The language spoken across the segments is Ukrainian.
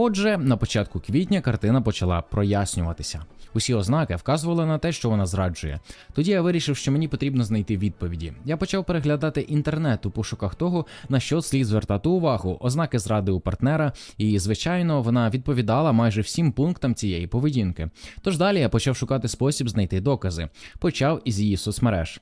Отже, на початку квітня картина почала прояснюватися. Усі ознаки вказували на те, що вона зраджує. Тоді я вирішив, що мені потрібно знайти відповіді. Я почав переглядати інтернет у пошуках того, на що слід звертати увагу, ознаки зради у партнера, і звичайно, вона відповідала майже всім пунктам цієї поведінки. Тож далі я почав шукати спосіб знайти докази. Почав із її соцмереж.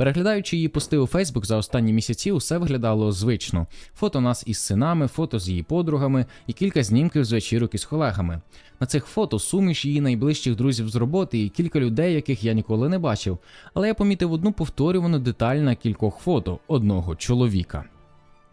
Переглядаючи її пости у Фейсбук за останні місяці, усе виглядало звично: фото нас із синами, фото з її подругами і кілька знімків з вечірок із колегами. На цих фото суміш її найближчих друзів з роботи і кілька людей, яких я ніколи не бачив. Але я помітив одну повторювану деталь на кількох фото одного чоловіка.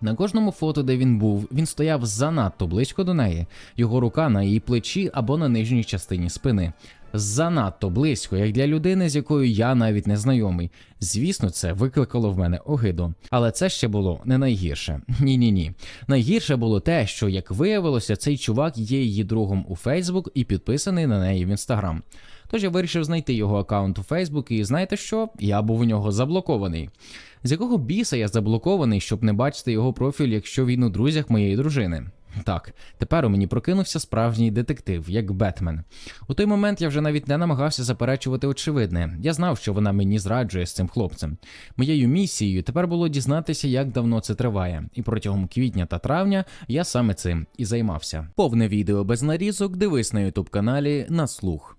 На кожному фото, де він був, він стояв занадто близько до неї, його рука на її плечі або на нижній частині спини. Занадто близько, як для людини, з якою я навіть не знайомий. Звісно, це викликало в мене огиду. Але це ще було не найгірше. Ні, ні, ні. Найгірше було те, що, як виявилося, цей чувак є її другом у Фейсбук і підписаний на неї в Інстаграм. Тож я вирішив знайти його аккаунт у Фейсбук, і знаєте що? Я був у нього заблокований. З якого біса я заблокований, щоб не бачити його профіль, якщо він у друзях моєї дружини? Так, тепер у мені прокинувся справжній детектив, як Бетмен. У той момент я вже навіть не намагався заперечувати очевидне. Я знав, що вона мені зраджує з цим хлопцем. Моєю місією тепер було дізнатися, як давно це триває, і протягом квітня та травня я саме цим і займався. Повне відео без нарізок дивись на ютуб каналі на слух.